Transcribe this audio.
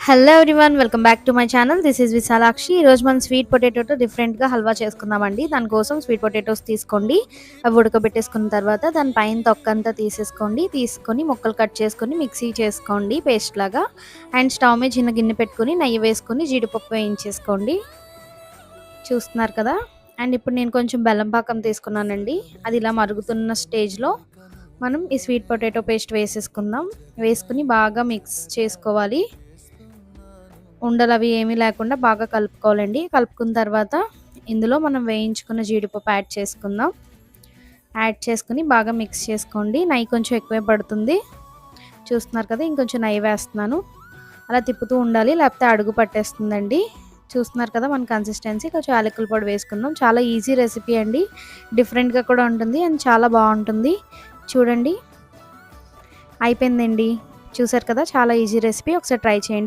Hello everyone welcome back to my channel this is Vishalakshi ఈరోజు మనం sweet పొటాటోతో డిఫరెంట్గా హల్వా చేసుకుందామండి. దానికోసం స్వీట్ పొటాటోస్ తీసుకోండి. అవి ఉడకబెట్టేసుకున్న తర్వాత దాని పైన తొక్కంతా తీసేసుకోండి. తీసుకొని ముక్కలు కట్ చేసుకొని మిక్సీ చేసుకోండి పేస్ట్ లాగా. అండ్ స్టవ్ మీద చిన్న గిన్నె పెట్టుకొని నెయ్యి వేసుకొని జీడిపప్పు వేయించేసుకోండి. చూస్తున్నారు కదా? అండ్ ఇప్పుడు నేను కొంచెం బెల్లం పాకం తీసుకున్నానండి. అది ఇలా మరుగుతున్న స్టేజ్లో మనం ఈ స్వీట్ పొటాటో పేస్ట్ వేసేసుకుందాం. వేసుకుని బాగా మిక్స్ చేసుకోవాలి. ఉండలు అవి ఏమీ లేకుండా బాగా కలుపుకోవాలండి. కలుపుకున్న తర్వాత ఇందులో మనం వేయించుకున్న జీడిపప్పు యాడ్ చేసుకుందాం. యాడ్ చేసుకుని బాగా మిక్స్ చేసుకోండి. నెయ్యి కొంచెం ఎక్కువే పడుతుంది. చూస్తున్నారు కదా ఇంకొంచెం నెయ్యి వేస్తున్నాను. అలా తిప్పుతూ ఉండాలి లేకపోతే అడుగు పట్టేస్తుందండి. చూస్తున్నారు కదా మన కన్సిస్టెన్సీ కొంచెం యాలకుల పొడి వేసుకుందాం. చాలా ఈజీ రెసిపీ అండి. డిఫరెంట్గా కూడా ఉంటుంది అండ్ చాలా బాగుంటుంది. చూడండి. అయిపోయిందండి. చూసారు కదా చాలా ఈజీ రెసిపీ ఒకసారి ట్రై చేయండి.